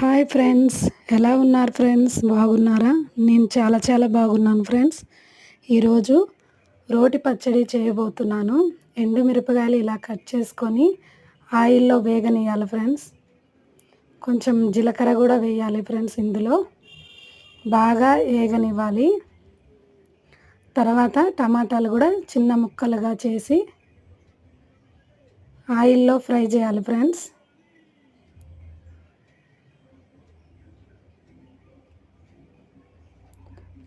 Hi friends ఎలా ఉన్నారు friends బాగున్నారా? నేను చాలా చాలా బాగున్నాను ఫ్రెండ్స్ ఈరోజు రోటి పచ్చడి చేయబోతున్నాను. ఎండు మిరపకాయలు ఇలా కట్ చేసుకొని ఆయిల్లో వేగనియాలి ఫ్రెండ్స్ కొంచెం జీలకర్ర కూడా వేయాలి ఫ్రెండ్స్ ఇందులో. బాగా వేగనివ్వాలి. తర్వాత టమాటాలు కూడా చిన్న ముక్కలుగా చేసి ఆయిల్లో ఫ్రై చేయాలి ఫ్రెండ్స్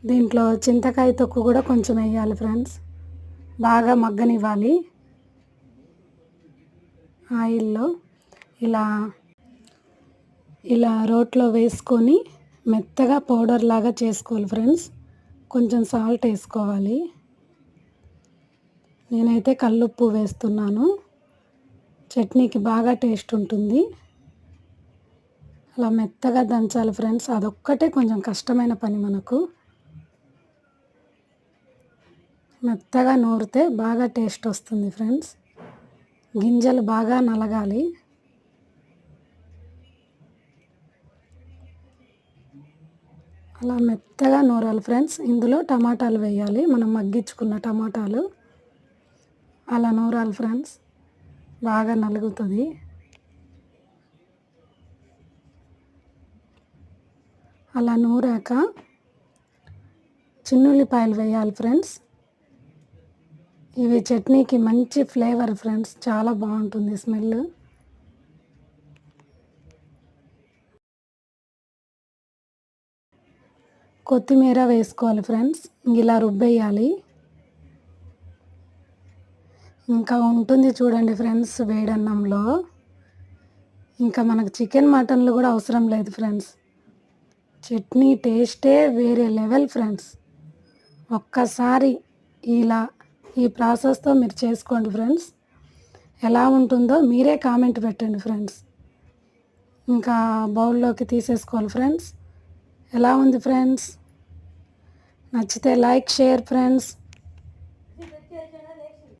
దీంట్లో చింతకాయ తొక్కు కూడా కొంచెం వేయాలి ఫ్రెండ్స్. బాగా మగ్గనివ్వాలి. ఆయిల్లో ఇలా ఇలా రోట్లో వేసుకొని మెత్తగా పౌడర్ లాగా చేసుకోవాలి ఫ్రెండ్స్. కొంచెం సాల్ట్ వేసుకోవాలి. నేనైతే కల్లుప్పు వేస్తున్నాను. చట్నీకి బాగా టేస్ట్ ఉంటుంది. అలా మెత్తగా దంచాలి ఫ్రెండ్స్. అదొక్కటే కొంచెం కష్టమైన పని మనకు. మెత్తగా నూరితే బాగా టేస్ట్ వస్తుంది ఫ్రెండ్స్. గింజలు బాగా నలగాలి. అలా మెత్తగా నూరాలి ఫ్రెండ్స్. ఇందులో టమాటాలు వేయాలి. మనం మగ్గించుకున్న టమాటాలు అలా నూరాలి ఫ్రెండ్స్. బాగా నలుగుతుంది. అలా నూరాక చిన్నుల్లిపాయలు వేయాలి ఫ్రెండ్స్. ఇవి చట్నీకి మంచి ఫ్లేవర్ ఫ్రెండ్స్. చాలా బాగుంటుంది స్మెల్. కొత్తిమీర వేసుకోవాలి ఫ్రెండ్స్. ఇలా రుబ్బేయాలి. ఇంకా ఉంటుంది చూడండి ఫ్రెండ్స్ వేడన్నంలో. ఇంకా మనకు చికెన్ మటన్లు కూడా అవసరం లేదు ఫ్రెండ్స్. చట్నీ టేస్టే వేరే లెవెల్ ఫ్రెండ్స్. ఒక్కసారి ఇలా ఈ ప్రాసెస్తో మీరు చేసుకోండి ఫ్రెండ్స్. ఎలా ఉంటుందో మీరే కామెంట్ పెట్టండి ఫ్రెండ్స్. ఇంకా బౌల్లోకి తీసేసుకోవాలి ఫ్రెండ్స్. ఎలా ఉంది ఫ్రెండ్స్? నచ్చితే లైక్ షేర్ ఫ్రెండ్స్.